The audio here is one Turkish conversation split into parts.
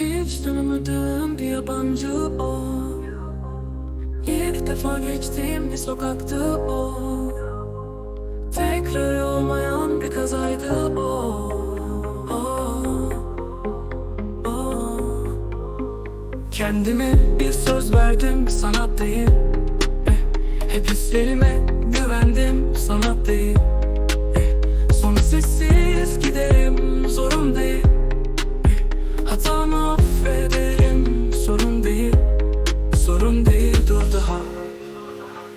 Hiç tanımadığım bir yabancı o. İlk defa geçtiğim bir sokaktı o. Tekrar olmayan bir kazaydı o. O, o. Kendime bir söz verdim sanat değil. Eh, Hep hislerime güvendim sanat değil Sorun değil dur daha.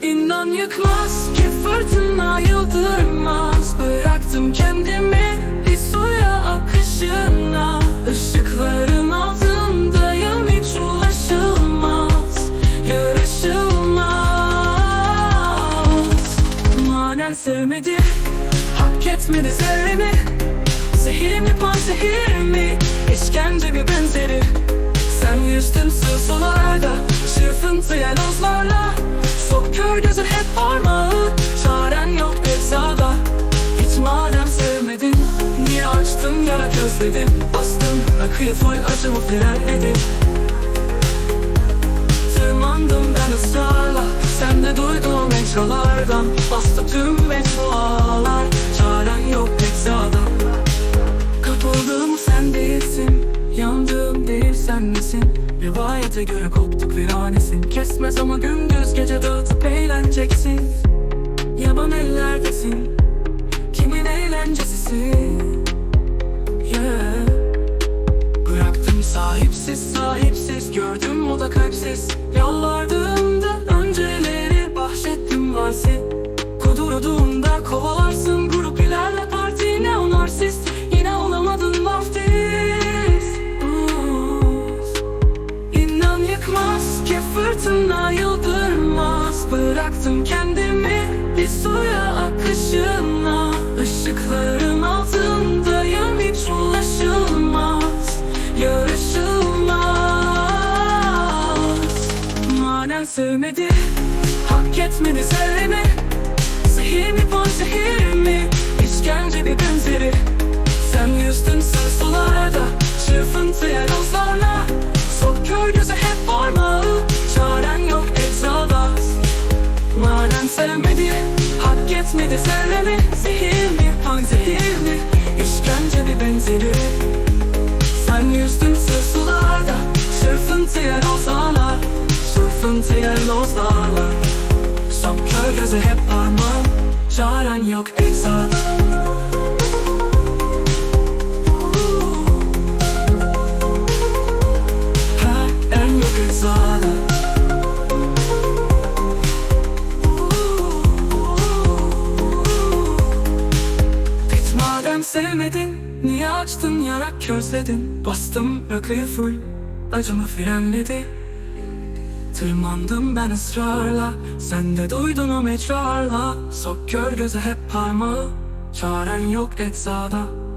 İnan yıkmaz ki fırtına yıldırmaz. Bıraktım kendimi bir suya akışına. Işıkların altındayım hiç ulaşılmaz. Yarışılmaz. Manen sevmedi Hak etmedi zerremi Zehir mi panzehir mi? İşkence bir benzeri Gözü hep parmağı Çaren yok eczada. Hiç madem sevmedin Niye açtın yara gözledim Bastım rakıyı full acımı frenledim Tırmandım ben ısrarla Sen de duydun o metrolardan Bastı tüm metrolar sen misin Rivayete göre koptuk viranesin Kesmez ama gündüz gece dağıtıp eğleneceksin. Yaban ellerdesin. Kimin eğlencesisin? Yeah. Bıraktım sahipsiz sahipsiz. Gördüm o da kalpsiz. Yalvardığımda fırtına yıldırmaz Bıraktım kendimi bir suya akışına. Işıkların altındayım hiç ulaşılmaz Yarışılmaz. Manen sevmedi Hak etmedi zerremi Zehir mi panzehir mi? İşkence bir benzeri. Sen yüzdün sığ sularda Çırpıntı yelozlarla sevmedi Hak etmedi zerremi Zehir mi panzehir mi? İşkence bir benzeri? Sen yüzdün sığ sularda Çırpıntı yelozlarla Çırpıntı yelozlarla Son kör gözü hep parmağım Çaren yok eczada sevmedin. Niye açtın yarak közledin Bastım rakıyı full Acımı frenledi. Tırmandım ben ısrarla Sen de duydun o metrarla. Sok kör göze hep parmağı Çaren yok eczada